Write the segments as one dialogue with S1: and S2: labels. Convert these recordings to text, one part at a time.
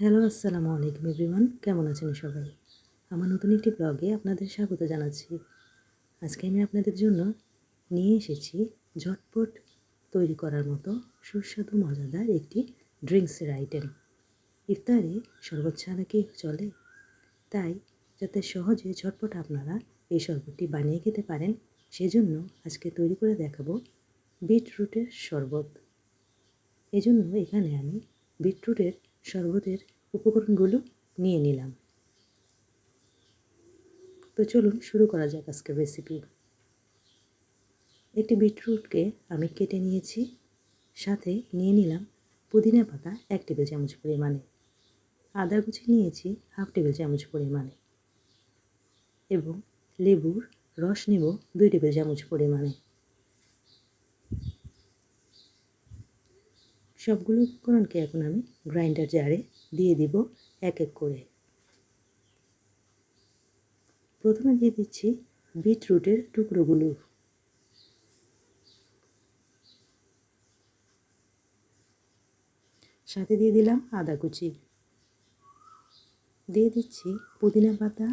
S1: Hello, আসসালামু আলাইকুম everyone. কেমন আছেন সবাই? আমার নতুন একটি ব্লগে আপনাদের স্বাগত জানাচ্ছি। আজকে আমি আপনাদের জন্য নিয়ে এসেছি ঝটপট তৈরি করার মতো সুস্বাদু, মজাদার একটি ড্রিঙ্কসের আইটেম। ইফতারে শরবত ছাড়া কি চলে? তাই যাতে সহজে ঝটপট আপনারা এই শরবতটি বানিয়ে খেতে পারেন, সেজন্য আজকে তৈরি করে দেখাবো বিটরুটের শরবত। এজন্য এখানে আমি বিটরুটের শরবতের উপকরণগুলো নিয়ে নিলাম। তো চলুন শুরু করা যাক আজকের রেসিপি একটি বিটরুটকে আমি কেটে নিয়েছি, সাথে নিয়ে নিলাম পুদিনা পাতা এক টেবিল চামচ পরিমাণে। আদা কুচি নিয়েছি হাফ টেবিল চামচ পরিমাণে। এবং লেবুর রস নেব দুই টেবিল চামচ পরিমাণে। সবগুলো উপকরণকে এখন আমি গ্রাইন্ডার জারে দিয়ে দিব এক এক করে। প্রথমে দিয়ে দিচ্ছি বিটরুটের টুকরোগুলো। সাথে দিয়ে দিলাম আদা কুচি। দিয়ে দিচ্ছি পুদিনা পাতা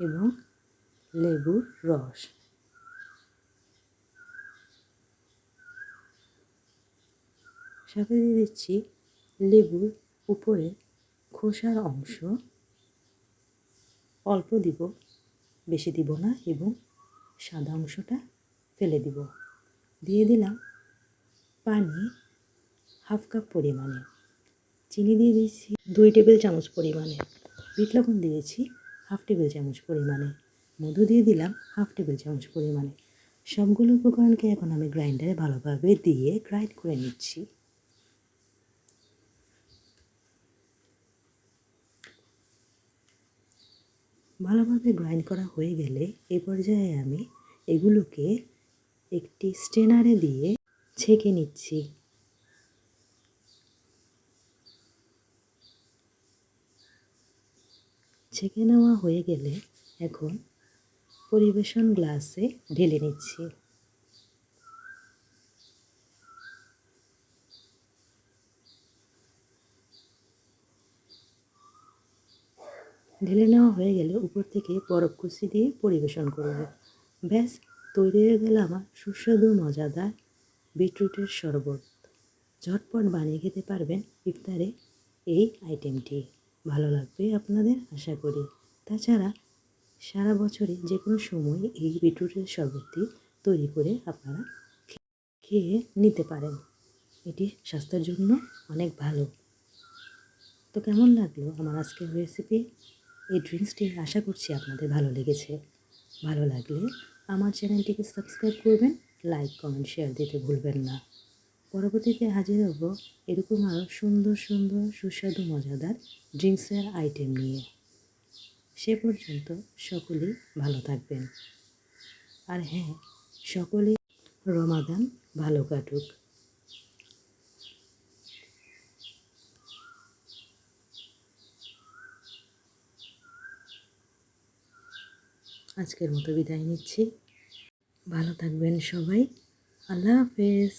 S1: এবং লেবুর রস। সাথে দিয়ে দিচ্ছি লেবুর উপরে খোসার অংশ। অল্প দিব, বেশি দিব না এবং সাদা অংশটা ফেলে দিব। দিয়ে দিলাম পানি হাফ কাপ পরিমাণে। চিনি দিয়ে দিয়েছি দুই টেবিল চামচ পরিমাণে। বিট লবণ দিয়েছি হাফ টেবিল চামচ পরিমাণে। মধু দিয়ে দিলাম হাফ টেবিল চামচ পরিমাণে। সবগুলো উপকরণকে এখন আমি গ্রাইন্ডারে ভালোভাবে দিয়ে গ্রাইন্ড করে নিচ্ছি। ভালোভাবে গ্রাইন্ড করা হয়ে গেলে এ পর্যায়ে আমি এগুলোকে একটি স্টেনারে দিয়ে ছেঁকে নিচ্ছি। ছেঁকে নেওয়া হয়ে গেলে এখন পরিবেশন গ্লাসে ঢেলে নিচ্ছি। ঢেলে নেওয়া হয়ে গেলে উপর থেকে কুচি দিয়ে পরিবেশন করব। ব্যাস, তৈরি হয়ে গেল আমার সুস্বাদু, মজাদার বিটরুটের শরবত। ঝটপট বানিয়ে খেতে পারবেন ইফতারে এই আইটেমটি। ভালো লাগবে আপনাদের, আশা করি। তাছাড়া সারা বছরে যে কোনো সময় এই বিটরুটের শরবতটি তৈরি করে আপনারা খেয়ে নিতে পারেন। এটি স্বাস্থ্যের জন্য অনেক ভালো। তো কেমন লাগল আমার আজকের রেসিপি এই ড্রিঙ্কসটি আশা করছি আপনাদের ভালো লেগেছে। ভালো লাগলে আমার চ্যানেলটিকে সাবস্ক্রাইব করবেন লাইক কমেন্ট শেয়ার দিতে ভুলবেন না। পরবর্তীতে হাজির হব এরকম আরও সুন্দর সুন্দর, সুস্বাদু, মজাদার ড্রিঙ্কসের আইটেম নিয়ে। সে পর্যন্ত সকলেই ভালো থাকবেন। আর হ্যাঁ সকলেই রমাদান ভালো কাটুক। আজকের মতো বিদায় নিচ্ছি। ভালো থাকবেন সবাই। আল্লাহ হাফেজ।